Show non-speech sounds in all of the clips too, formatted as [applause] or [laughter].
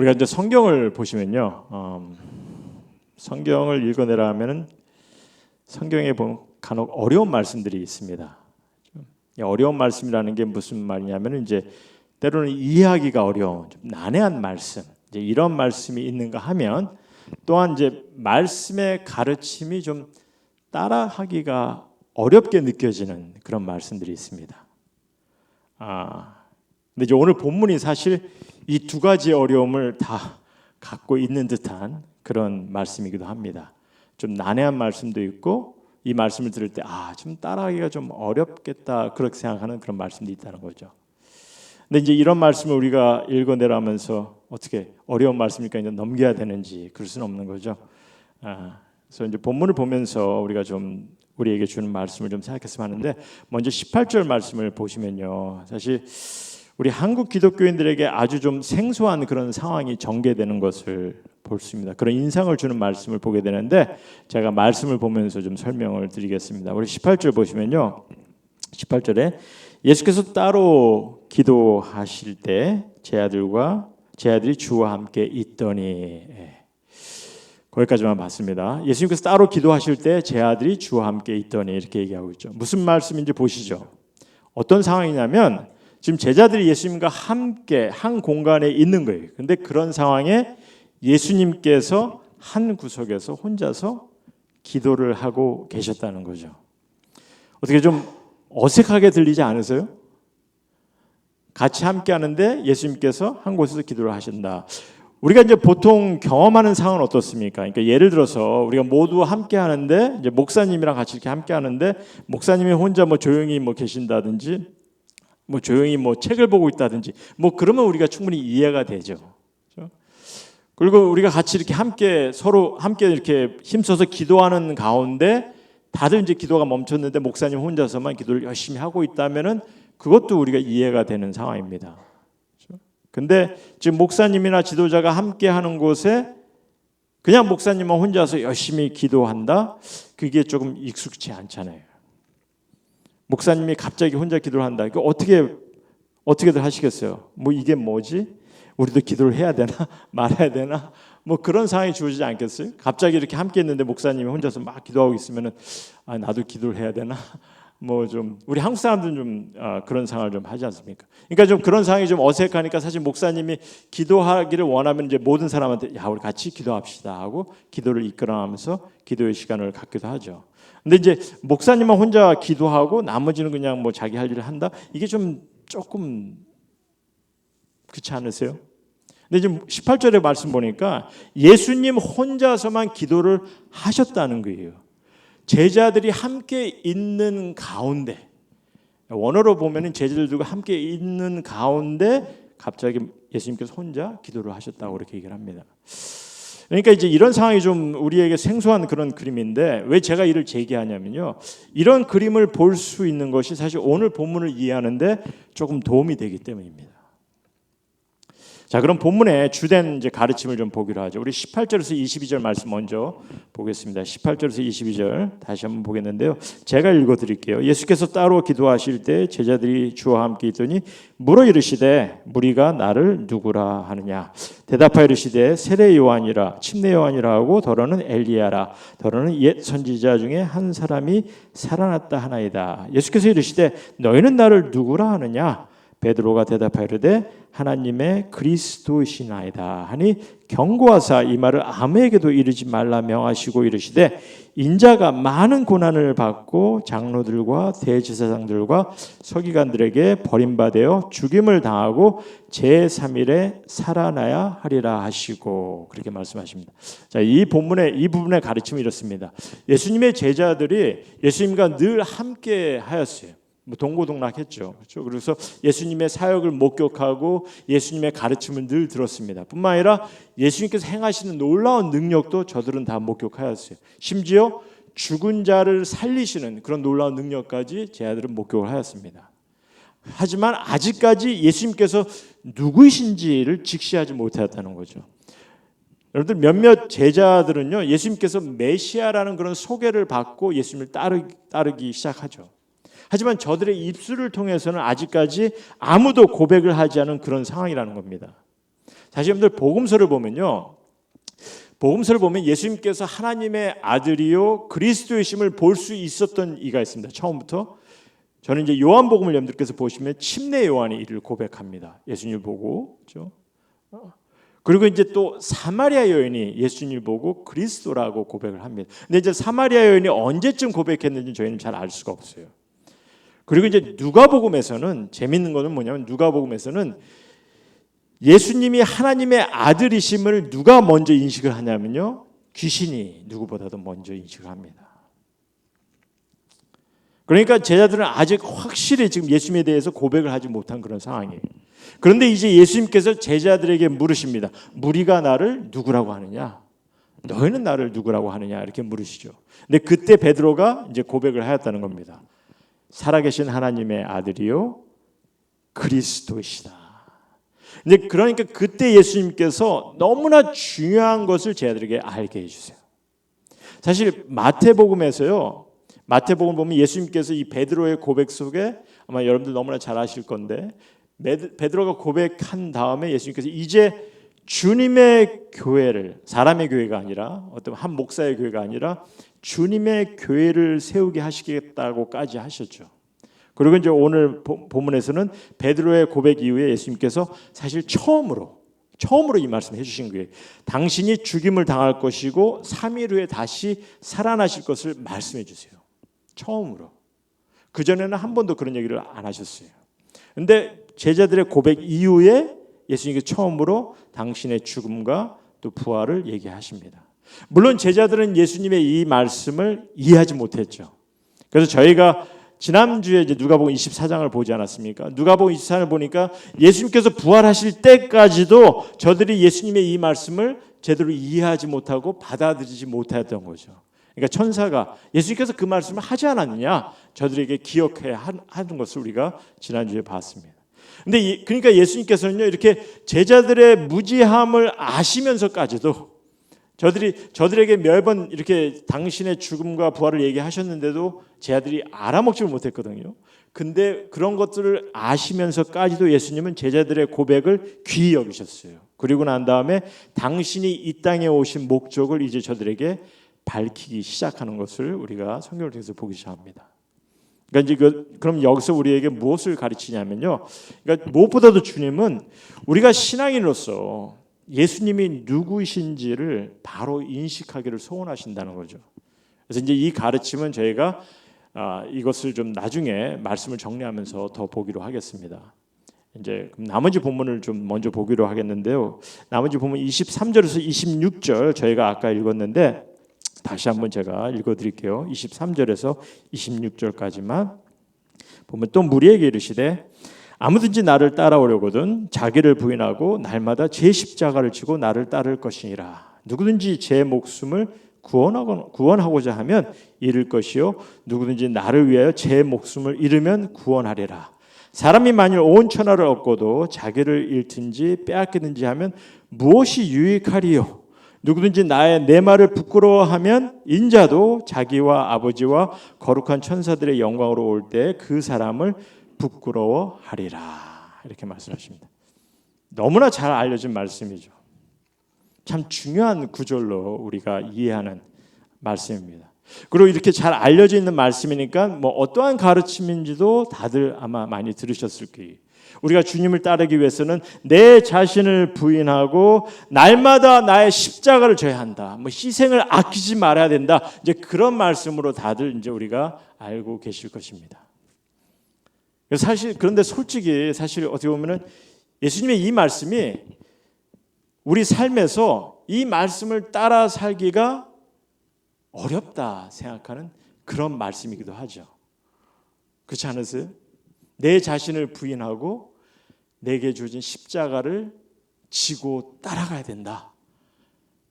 우리가 이제 성경을 보시면요, 음, 성경을 읽어내라 하면은 성경에 보면 간혹 어려운 말씀들이 있습니다. 이 어려운 말씀이라는 게 무슨 말이냐면은 이제 때로는 이해하기가 어려운 좀 난해한 말씀, 이제 이런 말씀이 있는가 하면 또한 이제 말씀의 가르침이 좀 따라하기가 어렵게 느껴지는 그런 말씀들이 있습니다. 아, 근데 이제 오늘 본문이 사실 이 두 가지 어려움을 다 갖고 있는 듯한 그런 말씀이기도 합니다. 좀 난해한 말씀도 있고 이 말씀을 들을 때 아, 좀 따라하기가 좀 어렵겠다 그렇게 생각하는 그런 말씀도 있다는 거죠. 근데 이제 이런 말씀을 우리가 읽어내라면서 어떻게 어려운 말씀이니까 이제 넘겨야 되는지 그럴 수는 없는 거죠. 아, 그래서 이제 본문을 보면서 우리가 좀 우리에게 주는 말씀을 좀 생각했으면 하는데 먼저 18절 말씀을 보시면요. 사실 우리 한국 기독교인들에게 아주 좀 생소한 그런 상황이 전개되는 것을 볼 수 있습니다. 그런 인상을 주는 말씀을 보게 되는데 제가 말씀을 보면서 좀 설명을 드리겠습니다. 우리 18절 보시면요. 18절에 예수께서 따로 기도하실 때 제 아들과 제 아들이 주와 함께 있더니 예. 거기까지만 봤습니다. 예수님께서 따로 기도하실 때 제 아들이 주와 함께 있더니 이렇게 얘기하고 있죠. 무슨 말씀인지 보시죠. 어떤 상황이냐면 지금 제자들이 예수님과 함께 한 공간에 있는 거예요. 근데 그런 상황에 예수님께서 한 구석에서 혼자서 기도를 하고 계셨다는 거죠. 어떻게 좀 어색하게 들리지 않으세요? 같이 함께 하는데 예수님께서 한 곳에서 기도를 하신다. 우리가 이제 보통 경험하는 상황은 어떻습니까? 그러니까 예를 들어서 우리가 모두 함께 하는데 이제 목사님이랑 같이 이렇게 함께 하는데 목사님이 혼자 뭐 조용히 뭐 계신다든지 뭐 조용히 뭐 책을 보고 있다든지 뭐 그러면 우리가 충분히 이해가 되죠. 그렇죠? 그리고 우리가 같이 이렇게 함께 서로 함께 이렇게 힘써서 기도하는 가운데 다들 이제 기도가 멈췄는데 목사님 혼자서만 기도를 열심히 하고 있다면은 그것도 우리가 이해가 되는 상황입니다. 그렇죠? 근데 지금 목사님이나 지도자가 함께 하는 곳에 그냥 목사님만 혼자서 열심히 기도한다? 그게 조금 익숙치 않잖아요. 목사님이 갑자기 혼자 기도를 한다. 그 어떻게 어떻게들 하시겠어요? 뭐 이게 뭐지? 우리도 기도를 해야 되나 [laughs] 말아야 되나? 뭐 그런 상황이 주어지지 않겠어요? 갑자기 이렇게 함께 있는데 목사님이 혼자서 막 기도하고 있으면은 아 나도 기도를 해야 되나? [laughs] 뭐 좀 우리 한국 사람들은 좀 아, 그런 상황을 좀 하지 않습니까? 그러니까 좀 그런 상황이 좀 어색하니까 사실 목사님이 기도하기를 원하면 이제 모든 사람한테 야 우리 같이 기도합시다 하고 기도를 이끌어가면서 기도의 시간을 갖기도 하죠. 근데 이제 목사님만 혼자 기도하고 나머지는 그냥 뭐 자기 할 일을 한다. 이게 좀 조금 그렇지 않으세요? 근데 지금 18절의 말씀 보니까 예수님 혼자서만 기도를 하셨다는 거예요. 제자들이 함께 있는 가운데 원어로 보면은 제자들과 함께 있는 가운데 갑자기 예수님께서 혼자 기도를 하셨다고 그렇게 얘기를 합니다. 그러니까 이제 이런 상황이 좀 우리에게 생소한 그런 그림인데 왜 제가 이를 제기하냐면요. 이런 그림을 볼 수 있는 것이 사실 오늘 본문을 이해하는데 조금 도움이 되기 때문입니다. 자, 그럼 본문의 주된 이제 가르침을 좀 보기로 하죠. 우리 18절에서 22절 말씀 먼저 보겠습니다. 18절에서 22절 다시 한번 보겠는데요. 제가 읽어 드릴게요. 예수께서 따로 기도하실 때 제자들이 주와 함께 있더니 물어 이르시되 무리가 나를 누구라 하느냐 대답하여 이르시되 세례 요한이라 침례 요한이라 하고 더러는 엘리야라 더러는 옛 선지자 중에 한 사람이 살아났다 하나이다. 예수께서 이르시되 너희는 나를 누구라 하느냐 베드로가 대답하여 이르되 하나님의 그리스도시나이다 하니 경고하사 이 말을 아무에게도 이르지 말라 명하시고 이르시되 인자가 많은 고난을 받고 장로들과 대제사장들과 서기관들에게 버림받아 죽임을 당하고 제3일에 살아나야 하리라 하시고 그렇게 말씀하십니다. 자, 이 본문의 이 부분의 가르침이 이렇습니다. 예수님의 제자들이 예수님과 늘 함께 하였어요. 뭐 동고동락했죠. 그렇죠? 그래서 예수님의 사역을 목격하고 예수님의 가르침을 늘 들었습니다. 뿐만 아니라 예수님께서 행하시는 놀라운 능력도 저들은 다 목격하였어요. 심지어 죽은 자를 살리시는 그런 놀라운 능력까지 제 아들은 목격을 하였습니다. 하지만 아직까지 예수님께서 누구이신지를 직시하지 못하였다는 거죠. 여러분들 몇몇 제자들은요 예수님께서 메시아라는 그런 소개를 받고 예수님을 따르기 시작하죠. 하지만 저들의 입술을 통해서는 아직까지 아무도 고백을 하지 않은 그런 상황이라는 겁니다. 사실 여러분들 복음서를 보면요. 복음서를 보면 예수님께서 하나님의 아들이요 그리스도의심을 볼 수 있었던 이가 있습니다. 처음부터 저는 이제 요한복음을 여러분들께서 보시면 침례 요한이 이를 고백합니다. 예수님을 보고 그렇죠? 그리고 이제 또 사마리아 여인이 예수님을 보고 그리스도라고 고백을 합니다. 근데 이제 사마리아 여인이 언제쯤 고백했는지 저희는 잘 알 수가 없어요. 그리고 이제 누가복음에서는 재밌는 거는 뭐냐면 누가복음에서는 예수님이 하나님의 아들이심을 누가 먼저 인식을 하냐면요. 귀신이 누구보다도 먼저 인식을 합니다. 그러니까 제자들은 아직 확실히 지금 예수님에 대해서 고백을 하지 못한 그런 상황이에요. 그런데 이제 예수님께서 제자들에게 물으십니다. 무리가 나를 누구라고 하느냐? 너희는 나를 누구라고 하느냐? 이렇게 물으시죠. 근데 그때 베드로가 이제 고백을 하였다는 겁니다. 살아계신 하나님의 아들이요 그리스도시다. 이제 그러니까 그때 예수님께서 너무나 중요한 것을 제자들에게 알게 해주세요. 사실 마태복음에서요. 마태복음 보면 예수님께서 이 베드로의 고백 속에 아마 여러분들 너무나 잘 아실 건데 베드로가 고백한 다음에 예수님께서 이제 주님의 교회를 사람의 교회가 아니라 어떤 한 목사의 교회가 아니라 주님의 교회를 세우게 하시겠다고까지 하셨죠. 그리고 이제 오늘 본문에서는 베드로의 고백 이후에 예수님께서 사실 처음으로 처음으로 이 말씀 해주신 거예요. 당신이 죽임을 당할 것이고 3일 후에 다시 살아나실 것을 말씀해 주세요. 처음으로. 그 전에는 한 번도 그런 얘기를 안 하셨어요. 근데 제자들의 고백 이후에 예수님께서 처음으로 당신의 죽음과 또 부활을 얘기하십니다. 물론 제자들은 예수님의 이 말씀을 이해하지 못했죠. 그래서 저희가 지난주에 이제 누가복음 24장을 보지 않았습니까? 누가복음 24장을 보니까 예수님께서 부활하실 때까지도 저들이 예수님의 이 말씀을 제대로 이해하지 못하고 받아들이지 못했던 거죠. 그러니까 천사가 예수님께서 그 말씀을 하지 않았느냐 저들에게 기억해야 하는 것을 우리가 지난주에 봤습니다. 근데 그러니까 예수님께서는요 이렇게 제자들의 무지함을 아시면서까지도 저들이 저들에게 몇번 이렇게 당신의 죽음과 부활을 얘기하셨는데도 제자들이 알아먹지 못했거든요. 근데 그런 것들을 아시면서까지도 예수님은 제자들의 고백을 귀히 여기셨어요. 그리고 난 다음에 당신이 이 땅에 오신 목적을 이제 저들에게 밝히기 시작하는 것을 우리가 성경을 통해서 보기 시작합니다. 그러니까 이제 그, 그럼 여기서 우리에게 무엇을 가르치냐면요. 그러니까 무엇보다도 주님은 우리가 신앙인으로서 예수님이 누구이신지를 바로 인식하기를 소원하신다는 거죠. 그래서 이제 이 가르침은 저희가 아, 이것을 좀 나중에 말씀을 정리하면서 더 보기로 하겠습니다. 이제 나머지 본문을 좀 먼저 보기로 하겠는데요. 나머지 본문 23절에서 26절 저희가 아까 읽었는데 다시 한번 제가 읽어드릴게요. 23절에서 26절까지만 보면 또 무리에게 이르시되 아무든지 나를 따라오려거든 자기를 부인하고 날마다 제 십자가를 지고 나를 따를 것이니라. 누구든지 제 목숨을 구원하고, 구원하고자 하면 잃을 것이요 누구든지 나를 위하여 제 목숨을 잃으면 구원하리라. 사람이 만일 온 천하를 얻고도 자기를 잃든지 빼앗기든지 하면 무엇이 유익하리요? 누구든지 나의 내 말을 부끄러워하면 인자도 자기와 아버지와 거룩한 천사들의 영광으로 올 때 그 사람을 부끄러워하리라 이렇게 말씀하십니다. 너무나 잘 알려진 말씀이죠. 참 중요한 구절로 우리가 이해하는 말씀입니다. 그리고 이렇게 잘 알려져 있는 말씀이니까 뭐 어떠한 가르침인지도 다들 아마 많이 들으셨을 거예요. 우리가 주님을 따르기 위해서는 내 자신을 부인하고 날마다 나의 십자가를 져야 한다. 뭐 희생을 아끼지 말아야 된다. 이제 그런 말씀으로 다들 이제 우리가 알고 계실 것입니다. 사실 그런데 솔직히 사실 어떻게 보면은 예수님의 이 말씀이 우리 삶에서 이 말씀을 따라 살기가 어렵다 생각하는 그런 말씀이기도 하죠. 그렇지 않으세요? 내 자신을 부인하고 내게 주어진 십자가를 지고 따라가야 된다.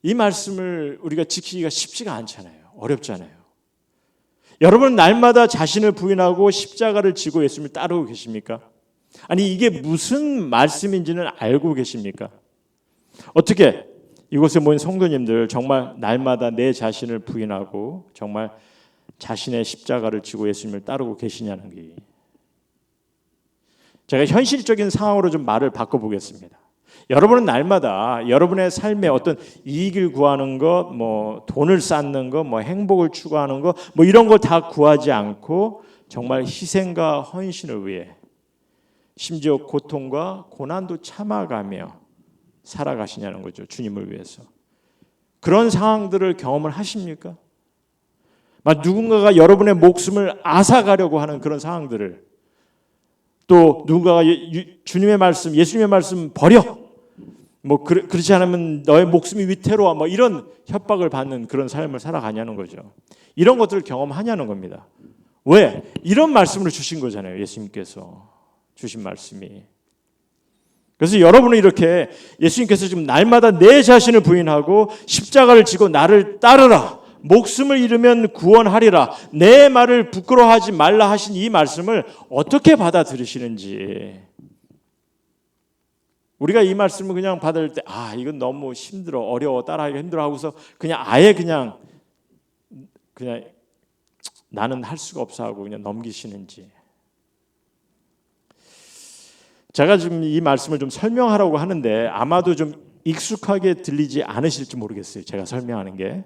이 말씀을 우리가 지키기가 쉽지가 않잖아요. 어렵잖아요. 여러분 날마다 자신을 부인하고 십자가를 지고 예수님을 따르고 계십니까? 아니 이게 무슨 말씀인지는 알고 계십니까? 어떻게 이곳에 모인 성도님들 정말 날마다 내 자신을 부인하고 정말 자신의 십자가를 지고 예수님을 따르고 계시냐는 게 제가 현실적인 상황으로 좀 말을 바꿔보겠습니다. 여러분은 날마다 여러분의 삶에 어떤 이익을 구하는 것, 뭐 돈을 쌓는 것, 뭐 행복을 추구하는 것, 뭐 이런 걸 다 구하지 않고 정말 희생과 헌신을 위해 심지어 고통과 고난도 참아가며 살아가시냐는 거죠. 주님을 위해서. 그런 상황들을 경험을 하십니까? 막 누군가가 여러분의 목숨을 앗아가려고 하는 그런 상황들을 또 누군가가 예- 유- 주님의 말씀, 예수님의 말씀 버려. 뭐 그렇- 그렇지 않으면 너의 목숨이 위태로워. 뭐 이런 협박을 받는 그런 삶을 살아가냐는 거죠. 이런 것들을 경험하냐는 겁니다. 왜? 이런 말씀을 주신 거잖아요. 예수님께서 주신 말씀이. 그래서 여러분은 이렇게 예수님께서 지금 날마다 내 자신을 부인하고 십자가를 지고 나를 따르라. 목숨을 잃으면 구원하리라. 내 말을 부끄러워하지 말라 하신 이 말씀을 어떻게 받아들이시는지. 우리가 이 말씀을 그냥 받을 때, 아, 이건 너무 힘들어, 어려워, 따라하기 힘들어 하고서 그냥 아예 그냥, 그냥 나는 할 수가 없어 하고 그냥 넘기시는지. 제가 지금 이 말씀을 좀 설명하라고 하는데 아마도 좀 익숙하게 들리지 않으실지 모르겠어요. 제가 설명하는 게.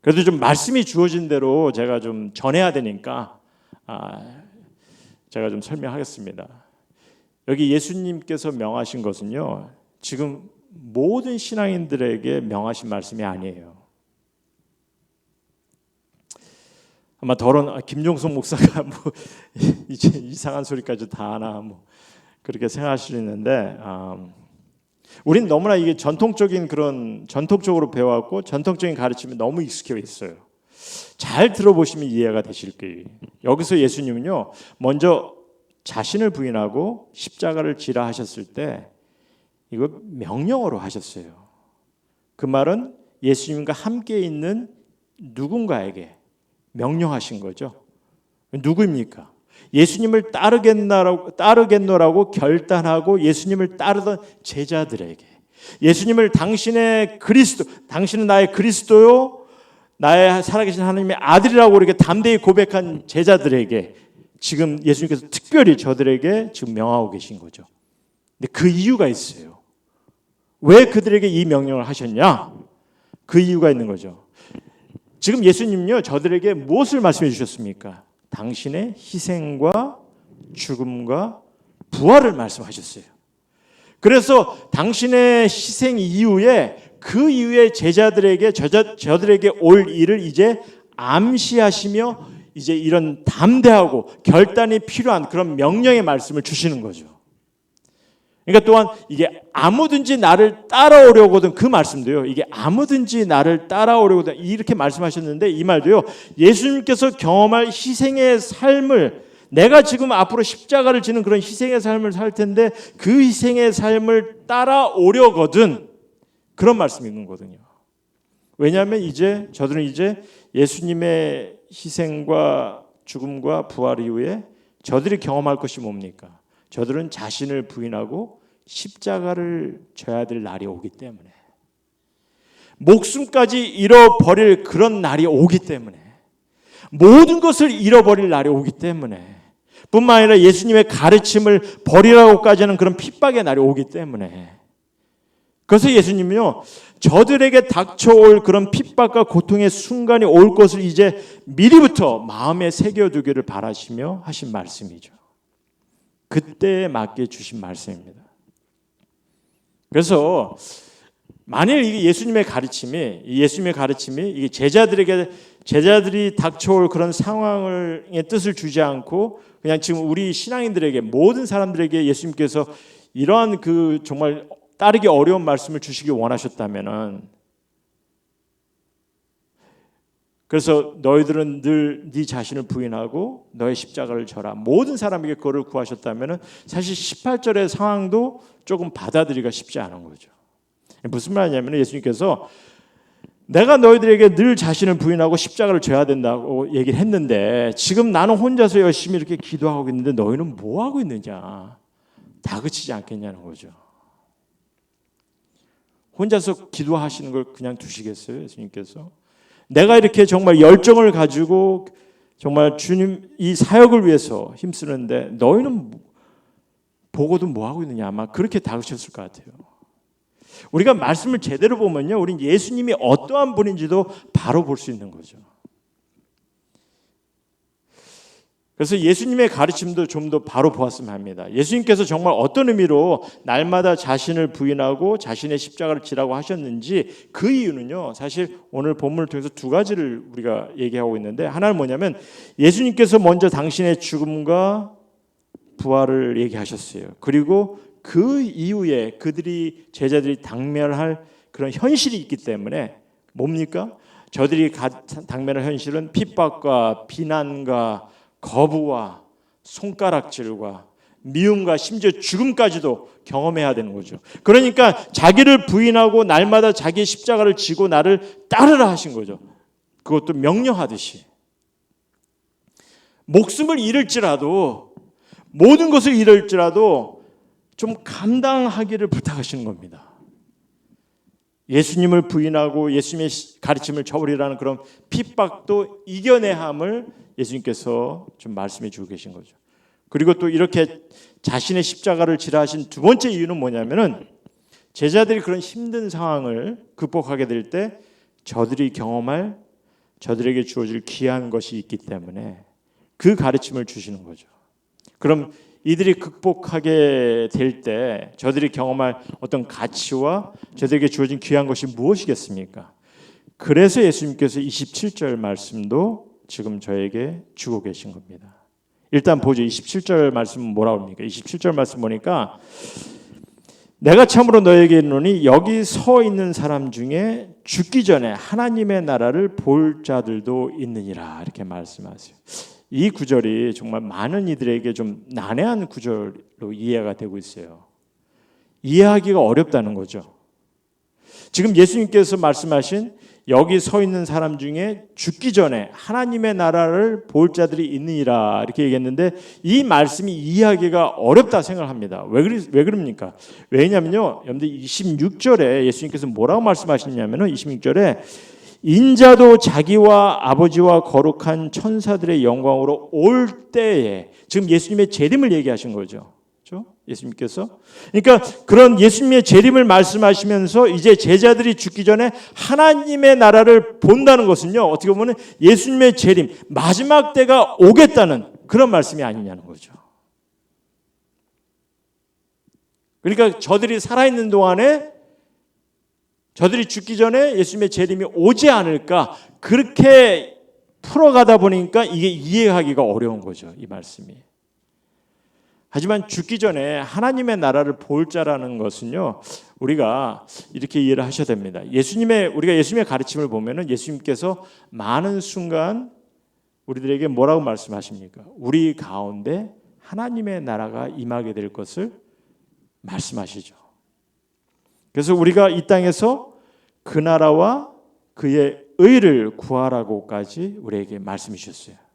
그래도 좀 말씀이 주어진 대로 제가 좀 전해야 되니까 아, 제가 좀 설명하겠습니다. 여기 예수님께서 명하신 것은요. 지금 모든 신앙인들에게 명하신 말씀이 아니에요. 아마 더러운 아, 김종석 목사가 [laughs] 뭐 이제 이상한 소리까지 다 하나 뭐 그렇게 생각하시는데 음, 우린 너무나 이게 전통적인 그런 전통적으로 배워왔고 전통적인 가르침에 너무 익숙해 있어요. 잘 들어보시면 이해가 되실 거예요. 여기서 예수님은요 먼저 자신을 부인하고 십자가를 지라 하셨을 때 이거 명령어로 하셨어요. 그 말은 예수님과 함께 있는 누군가에게 명령하신 거죠. 누구입니까? 예수님을 따르겠나라고 따르겠노라고 결단하고 예수님을 따르던 제자들에게 예수님을 당신의 그리스도 당신은 나의 그리스도요 나의 살아계신 하나님의 아들이라고 이렇게 담대히 고백한 제자들에게 지금 예수님께서 특별히 저들에게 지금 명하고 계신 거죠. 근데 그 이유가 있어요. 왜 그들에게 이 명령을 하셨냐? 그 이유가 있는 거죠. 지금 예수님요 저들에게 무엇을 말씀해 주셨습니까? 당신의 희생과 죽음과 부활을 말씀하셨어요. 그래서 당신의 희생 이후에 그 이후에 제자들에게 저자, 저들에게 올 일을 이제 암시하시며 이제 이런 담대하고 결단이 필요한 그런 명령의 말씀을 주시는 거죠. 그러니까 또한 이게 아무든지 나를 따라오려거든 그 말씀도요. 이게 아무든지 나를 따라오려거든 이렇게 말씀하셨는데 이 말도요. 예수님께서 경험할 희생의 삶을 내가 지금 앞으로 십자가를 지는 그런 희생의 삶을 살 텐데 그 희생의 삶을 따라오려거든 그런 말씀이 있는 거거든요. 왜냐하면 이제 저들은 이제 예수님의 희생과 죽음과 부활 이후에 저들이 경험할 것이 뭡니까? 저들은 자신을 부인하고 십자가를 져야 될 날이 오기 때문에 목숨까지 잃어버릴 그런 날이 오기 때문에 모든 것을 잃어버릴 날이 오기 때문에 뿐만 아니라 예수님의 가르침을 버리라고까지 하는 그런 핍박의 날이 오기 때문에 그래서 예수님은요 저들에게 닥쳐올 그런 핍박과 고통의 순간이 올 것을 이제 미리부터 마음에 새겨두기를 바라시며 하신 말씀이죠. 그때에 맞게 주신 말씀입니다. 그래서 만일 이게 예수님의 가르침이 예수님의 가르침이 이게 제자들에게 제자들이 닥쳐올 그런 상황의 뜻을 주지 않고 그냥 지금 우리 신앙인들에게 모든 사람들에게 예수님께서 이러한 그 정말 따르기 어려운 말씀을 주시기 원하셨다면은 그래서 너희들은 늘 네 자신을 부인하고 너의 십자가를 져라. 모든 사람에게 그거를 구하셨다면은 사실 18절의 상황도 조금 받아들이기가 쉽지 않은 거죠. 무슨 말이냐면 예수님께서 내가 너희들에게 늘 자신을 부인하고 십자가를 져야 된다고 얘기를 했는데 지금 나는 혼자서 열심히 이렇게 기도하고 있는데 너희는 뭐 하고 있느냐? 다그치지 않겠냐는 거죠. 혼자서 기도하시는 걸 그냥 두시겠어요, 예수님께서? 내가 이렇게 정말 열정을 가지고 정말 주님 이 사역을 위해서 힘쓰는데 너희는 보고도 뭐 하고 있느냐 아마 그렇게 다그쳤을 것 같아요. 우리가 말씀을 제대로 보면요, 우린 예수님이 어떠한 분인지도 바로 볼 수 있는 거죠. 그래서 예수님의 가르침도 좀 더 바로 보았으면 합니다. 예수님께서 정말 어떤 의미로 날마다 자신을 부인하고 자신의 십자가를 지라고 하셨는지 그 이유는요. 사실 오늘 본문을 통해서 두 가지를 우리가 얘기하고 있는데 하나는 뭐냐면 예수님께서 먼저 당신의 죽음과 부활을 얘기하셨어요. 그리고 그 이후에 그들이 제자들이 당면할 그런 현실이 있기 때문에 뭡니까? 저들이 당면할 현실은 핍박과 비난과 거부와 손가락질과 미움과 심지어 죽음까지도 경험해야 되는 거죠. 그러니까 자기를 부인하고 날마다 자기의 십자가를 지고 나를 따르라 하신 거죠. 그것도 명령하듯이. 목숨을 잃을지라도 모든 것을 잃을지라도 좀 감당하기를 부탁하시는 겁니다. 예수님을 부인하고 예수님의 가르침을 저버리라는 그런 핍박도 이겨내야 함을 예수님께서 좀 말씀해 주고 계신 거죠. 그리고 또 이렇게 자신의 십자가를 지라하신 두 번째 이유는 뭐냐면은 제자들이 그런 힘든 상황을 극복하게 될 때 저들이 경험할 저들에게 주어질 귀한 것이 있기 때문에 그 가르침을 주시는 거죠. 그럼 이들이 극복하게 될 때 저들이 경험할 어떤 가치와 저들에게 주어진 귀한 것이 무엇이겠습니까? 그래서 예수님께서 27절 말씀도 지금 저에게 주고 계신 겁니다. 일단 보죠. 27절 말씀은 뭐라고 합니까? 27절 말씀 보니까 내가 참으로 너에게 이르노니 여기 서 있는 사람 중에 죽기 전에 하나님의 나라를 볼 자들도 있느니라 이렇게 말씀하세요. 이 구절이 정말 많은 이들에게 좀 난해한 구절로 이해가 되고 있어요. 이해하기가 어렵다는 거죠. 지금 예수님께서 말씀하신 여기 서 있는 사람 중에 죽기 전에 하나님의 나라를 볼 자들이 있느니라 이렇게 얘기했는데 이 말씀이 이해하기가 어렵다 생각합니다. 왜 그리 왜 그럽니까? 왜냐면요. 여러분들 26절에 예수님께서 뭐라고 말씀하시냐면은 26절에 인자도 자기와 아버지와 거룩한 천사들의 영광으로 올 때에 지금 예수님의 재림을 얘기하신 거죠. 예수님께서 그러니까 그런 예수님의 재림을 말씀하시면서 이제 제자들이 죽기 전에 하나님의 나라를 본다는 것은요. 어떻게 보면 예수님의 재림 마지막 때가 오겠다는 그런 말씀이 아니냐는 거죠. 그러니까 저들이 살아 있는 동안에 저들이 죽기 전에 예수님의 재림이 오지 않을까 그렇게 풀어가다 보니까 이게 이해하기가 어려운 거죠. 이 말씀이. 하지만 죽기 전에 하나님의 나라를 볼 자라는 것은요. 우리가 이렇게 이해를 하셔야 됩니다. 예수님의 우리가 예수님의 가르침을 보면은 예수님께서 많은 순간 우리들에게 뭐라고 말씀하십니까? 우리 가운데 하나님의 나라가 임하게 될 것을 말씀하시죠. 그래서 우리가 이 땅에서 그 나라와 그의 의를 구하라고까지 우리에게 말씀해 주셨어요.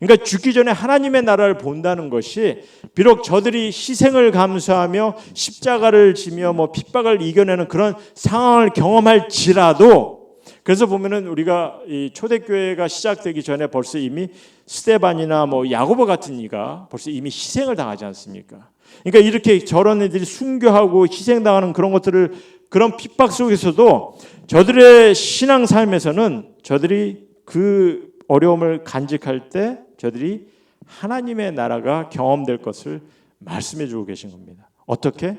그러니까 죽기 전에 하나님의 나라를 본다는 것이 비록 저들이 희생을 감수하며 십자가를 지며 뭐 핍박을 이겨내는 그런 상황을 경험할지라도 그래서 보면은 우리가 이 초대교회가 시작되기 전에 벌써 이미 스테반이나 뭐 야고보 같은 이가 벌써 이미 희생을 당하지 않습니까? 그러니까 이렇게 저런 애들이 순교하고 희생당하는 그런 것들을 그런 핍박 속에서도 저들의 신앙 삶에서는 저들이 그 어려움을 간직할 때 저들이 하나님의 나라가 경험될 것을 말씀해 주고 계신 겁니다. 어떻게?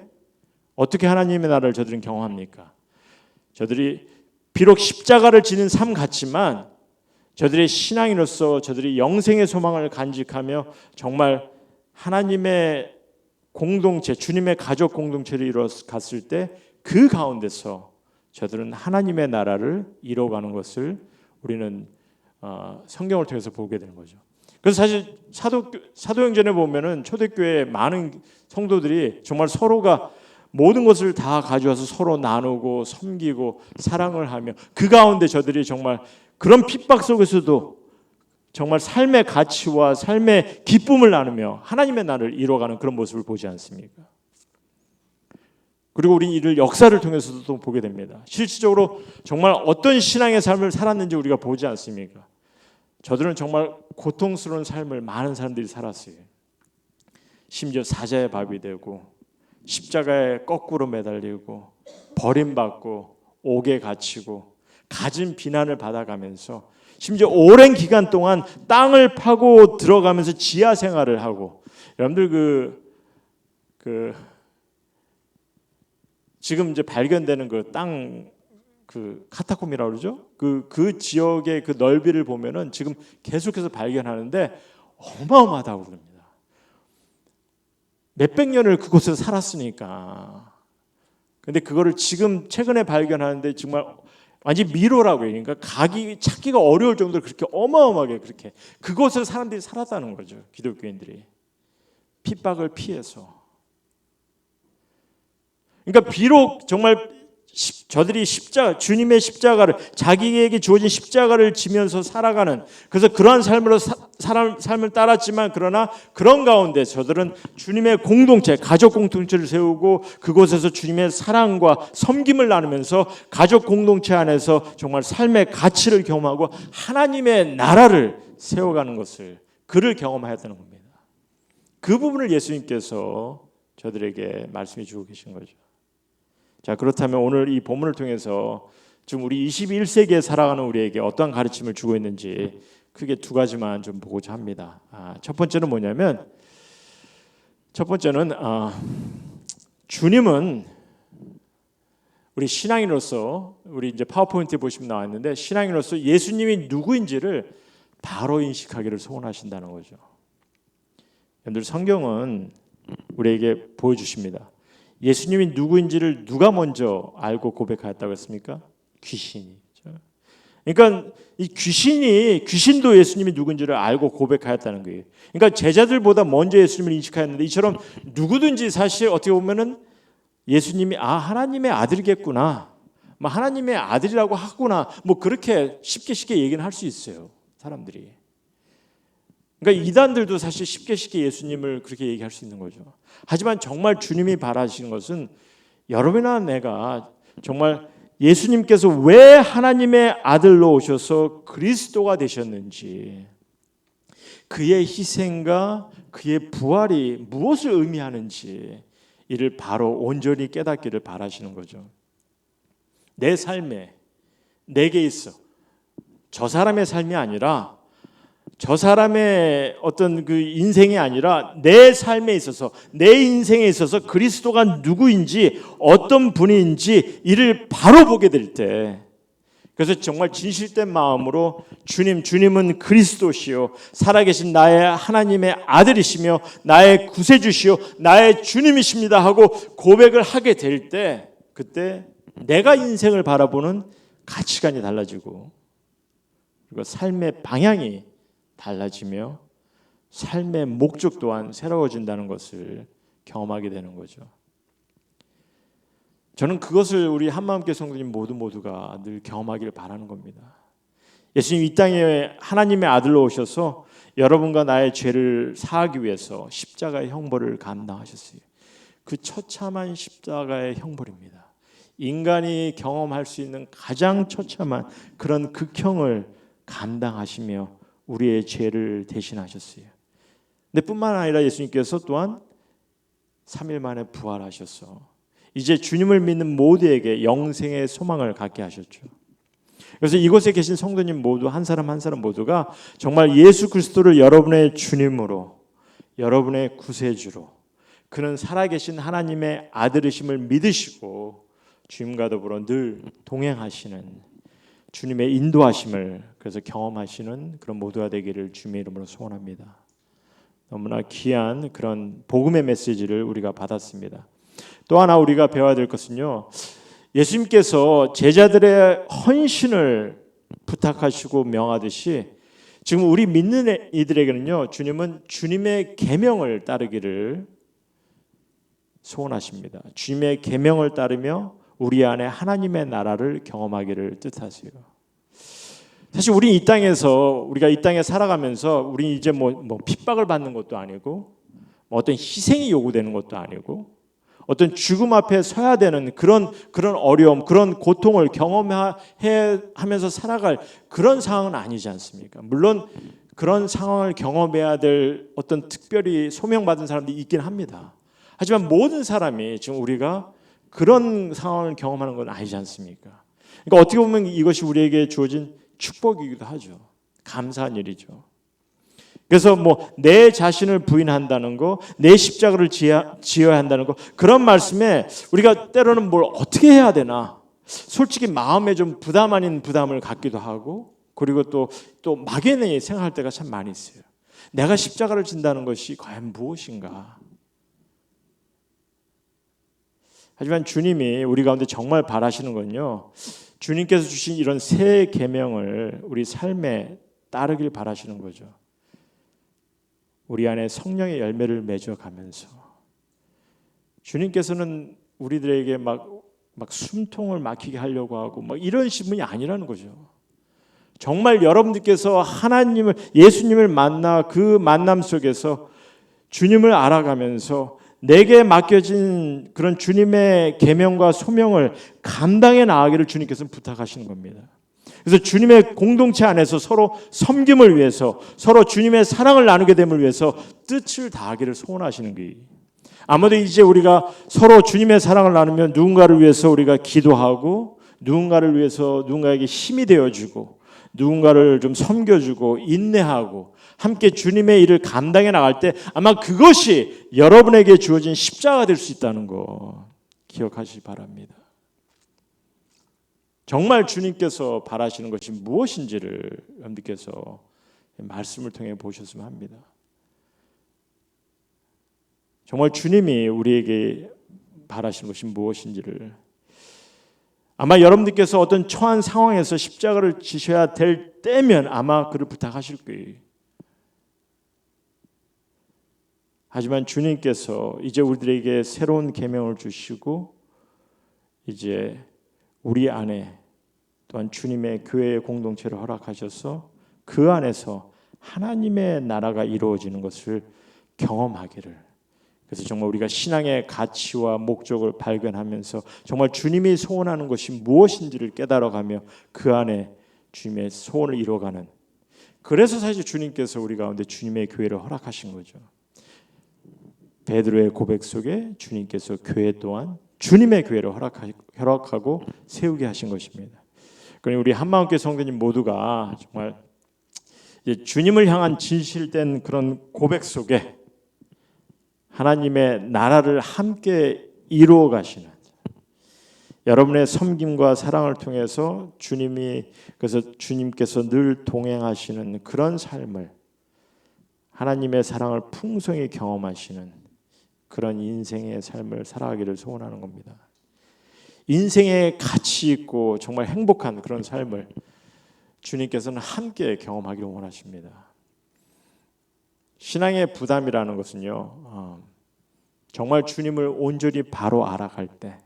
어떻게 하나님의 나라를 저들은 경험합니까? 저들이 비록 십자가를 지는 삶 같지만 저들의 신앙인으로서 저들이 영생의 소망을 간직하며 정말 하나님의 공동체, 주님의 가족 공동체를 이루어 갔을 때 그 가운데서 저들은 하나님의 나라를 이뤄가는 것을 우리는 어, 성경을 통해서 보게 되는 거죠. 그래서 사실 사도 사도행전에 보면은 초대교회 많은 성도들이 정말 서로가 모든 것을 다 가져와서 서로 나누고 섬기고 사랑을 하며 그 가운데 저들이 정말 그런 핍박 속에서도 정말 삶의 가치와 삶의 기쁨을 나누며 하나님의 나를 이루어가는 그런 모습을 보지 않습니까? 그리고 우리 이를 역사를 통해서도 보게 됩니다. 실질적으로 정말 어떤 신앙의 삶을 살았는지 우리가 보지 않습니까? 저들은 정말 고통스러운 삶을 많은 사람들이 살았어요. 심지어 사자의 밥이 되고 십자가에 거꾸로 매달리고 버림받고 옥에 갇히고 갖은 비난을 받아가면서 심지어 오랜 기간 동안 땅을 파고 들어가면서 지하 생활을 하고 여러분들 그 그 지금 이제 발견되는 그 땅 그 카타콤이라고 그러죠? 그그 지역의 그 넓이를 보면은 지금 계속해서 발견하는데 어마어마하다고 그럽니다. 몇백 년을 그곳에서 살았으니까. 근데 그거를 지금 최근에 발견하는데 정말 완전 미로라고. 그러니까 가기 찾기가 어려울 정도로 그렇게 어마어마하게 그렇게 그곳을 사람들이 살았다는 거죠. 기독교인들이 핍박을 피해서. 그러니까 비록 정말 십- 저들이 십자 주님의 십자가를 자기에게 주어진 십자가를 지면서 살아가는 그래서 그러한 삶으로 사, 사람 삶을 따랐지만 그러나 그런 가운데 저들은 주님의 공동체 가족 공동체를 세우고 그곳에서 주님의 사랑과 섬김을 나누면서 가족 공동체 안에서 정말 삶의 가치를 경험하고 하나님의 나라를 세워가는 것을 그를 경험하였다는 겁니다. 그 부분을 예수님께서 저들에게 말씀해 주고 계신 거죠. 자 그렇다면 오늘 이 본문을 통해서 지금 우리 21세기에 살아가는 우리에게 어떠한 가르침을 주고 있는지 크게 두 가지만 좀 보고자 합니다. 아, 첫 번째는 뭐냐면 첫 번째는 아, 주님은 우리 신앙인으로서 우리 이제 파워포인트 보시면 나왔는데 신앙인으로서 예수님이 누구인지를 바로 인식하기를 소원하신다는 거죠. 여러분들 성경은 우리에게 보여주십니다. 예수님이 누구인지를 누가 먼저 알고 고백하였다고 했습니까? 귀신이. 그러니까 이 귀신이 귀신도 예수님이 누군지를 알고 고백하였다는 거예요. 그러니까 제자들보다 먼저 예수님을 인식하였는데 이처럼 누구든지 사실 어떻게 보면은 예수님이 아 하나님의 아들이겠구나, 뭐 하나님의 아들이라고 하구나, 뭐 그렇게 쉽게 쉽게 얘기는 할 수 있어요 사람들이. 그러니까 이단들도 사실 쉽게 쉽게 예수님을 그렇게 얘기할 수 있는 거죠. 하지만 정말 주님이 바라시는 것은 여러분이나 내가 정말 예수님께서 왜 하나님의 아들로 오셔서 그리스도가 되셨는지 그의 희생과 그의 부활이 무엇을 의미하는지 이를 바로 온전히 깨닫기를 바라시는 거죠. 내 삶에 내게 있어 저 사람의 삶이 아니라 저 사람의 어떤 그 인생이 아니라 내 삶에 있어서 내 인생에 있어서 그리스도가 누구인지 어떤 분인지 이를 바로 보게 될 때 그래서 정말 진실된 마음으로 주님 주님은 그리스도시요. 살아계신 나의 하나님의 아들이시며 나의 구세주시요. 나의 주님이십니다 하고 고백을 하게 될 때 그때 내가 인생을 바라보는 가치관이 달라지고 그리고 삶의 방향이 달라지며 삶의 목적 또한 새로워진다는 것을 경험하게 되는 거죠. 저는 그것을 우리 한마음교회 성도님 모두 모두가 늘 경험하기를 바라는 겁니다. 예수님 이 땅에 하나님의 아들로 오셔서 여러분과 나의 죄를 사하기 위해서 십자가의 형벌을 감당하셨어요. 그 처참한 십자가의 형벌입니다. 인간이 경험할 수 있는 가장 처참한 그런 극형을 감당하시며 우리의 죄를 대신하셨어요. 근데 뿐만 아니라 예수님께서 또한 3일 만에 부활하셔서 이제 주님을 믿는 모두에게 영생의 소망을 갖게 하셨죠. 그래서 이곳에 계신 성도님 모두 한 사람 한 사람 모두가 정말 예수 그리스도를 여러분의 주님으로 여러분의 구세주로 그는 살아계신 하나님의 아들이심을 믿으시고 주님과 더불어 늘 동행하시는 주님의 인도하심을 그래서 경험하시는 그런 모두가 되기를 주님의 이름으로 소원합니다. 너무나 귀한 그런 복음의 메시지를 우리가 받았습니다. 또 하나 우리가 배워야 될 것은요. 예수님께서 제자들의 헌신을 부탁하시고 명하듯이 지금 우리 믿는 이들에게는요. 주님은 주님의 계명을 따르기를 소원하십니다. 주님의 계명을 따르며 우리 안에 하나님의 나라를 경험하기를 뜻하세요. 사실 우리 이 땅에서 우리가 이 땅에 살아가면서 우리 이제 뭐, 뭐 핍박을 받는 것도 아니고 뭐 어떤 희생이 요구되는 것도 아니고 어떤 죽음 앞에 서야 되는 그런 그런 어려움, 그런 고통을 경험하면서 살아갈 그런 상황은 아니지 않습니까? 물론 그런 상황을 경험해야 될 어떤 특별히 소명받은 사람들이 있긴 합니다. 하지만 모든 사람이 지금 우리가 그런 상황을 경험하는 건 아니지 않습니까? 그러니까 어떻게 보면 이것이 우리에게 주어진 축복이기도 하죠. 감사한 일이죠. 그래서 뭐 내 자신을 부인한다는 거, 내 십자가를 지어야, 지어야 한다는 거 그런 말씀에 우리가 때로는 뭘 어떻게 해야 되나 솔직히 마음에 좀 부담 아닌 부담을 갖기도 하고 그리고 또 또 막연히 생각할 때가 참 많이 있어요. 내가 십자가를 진다는 것이 과연 무엇인가? 하지만 주님이 우리 가운데 정말 바라시는 건요. 주님께서 주신 이런 새 계명을 우리 삶에 따르길 바라시는 거죠. 우리 안에 성령의 열매를 맺어 가면서 주님께서는 우리들에게 막, 막 숨통을 막히게 하려고 하고 막 이런 신분이 아니라는 거죠. 정말 여러분들께서 하나님을 예수님을 만나 그 만남 속에서 주님을 알아가면서 내게 맡겨진 그런 주님의 계명과 소명을 감당해 나가기를 주님께서는 부탁하시는 겁니다. 그래서 주님의 공동체 안에서 서로 섬김을 위해서 서로 주님의 사랑을 나누게 됨을 위해서 뜻을 다하기를 소원하시는 거예요. 아무도 이제 우리가 서로 주님의 사랑을 나누면 누군가를 위해서 우리가 기도하고 누군가를 위해서 누군가에게 힘이 되어주고 누군가를 좀 섬겨주고 인내하고 함께 주님의 일을 감당해 나갈 때 아마 그것이 여러분에게 주어진 십자가 될 수 있다는 거 기억하시기 바랍니다. 정말 주님께서 바라시는 것이 무엇인지를 여러분들께서 말씀을 통해 보셨으면 합니다. 정말 주님이 우리에게 바라시는 것이 무엇인지를 아마 여러분들께서 어떤 처한 상황에서 십자가를 지셔야 될 때면 아마 그를 부탁하실 거예요. 하지만 주님께서 이제 우리들에게 새로운 계명을 주시고 이제 우리 안에 또한 주님의 교회의 공동체를 허락하셔서 그 안에서 하나님의 나라가 이루어지는 것을 경험하기를 그래서 정말 우리가 신앙의 가치와 목적을 발견하면서 정말 주님이 소원하는 것이 무엇인지를 깨달아가며 그 안에 주님의 소원을 이루어가는 그래서 사실 주님께서 우리 가운데 주님의 교회를 허락하신 거죠. 베드로의 고백 속에 주님께서 교회 또한 주님의 교회를 허락하고 세우게 하신 것입니다. 그러니 우리 한마음교회 성도님 모두가 정말 주님을 향한 진실된 그런 고백 속에 하나님의 나라를 함께 이루어 가시는 여러분의 섬김과 사랑을 통해서 주님이 그래서 주님께서 늘 동행하시는 그런 삶을 하나님의 사랑을 풍성히 경험하시는 그런 인생의 삶을 살아가기를 소원하는 겁니다. 인생에 가치 있고 정말 행복한 그런 삶을 주님께서는 함께 경험하기를 원하십니다. 신앙의 부담이라는 것은요, 어, 정말 주님을 온전히 바로 알아갈 때,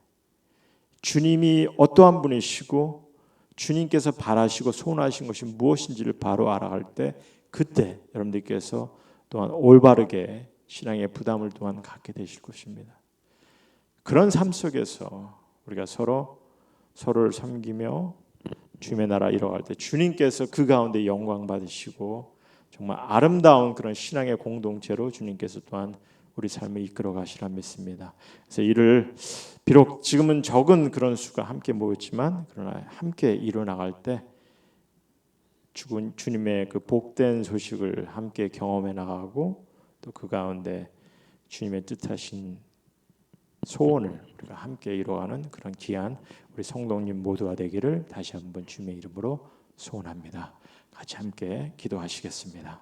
주님이 어떠한 분이시고, 주님께서 바라시고 소원하신 것이 무엇인지를 바로 알아갈 때, 그때 여러분들께서 또한 올바르게 신앙의 부담을 또한 갖게 되실 것입니다. 그런 삶 속에서 우리가 서로 서로를 섬기며 주님의 나라 이뤄갈 때 주님께서 그 가운데 영광 받으시고 정말 아름다운 그런 신앙의 공동체로 주님께서 또한 우리 삶을 이끌어 가시라 믿습니다. 그래서 이를 비록 지금은 적은 그런 수가 함께 모였지만 그러나 함께 이뤄 나갈 때 주님의 그 복된 소식을 함께 경험해 나가고 또 그 가운데 주님의 뜻하신 소원을 우리가 함께 이루어가는 그런 귀한 우리 성도님 모두가 되기를 다시 한번 주님의 이름으로 소원합니다. 같이 함께 기도하시겠습니다.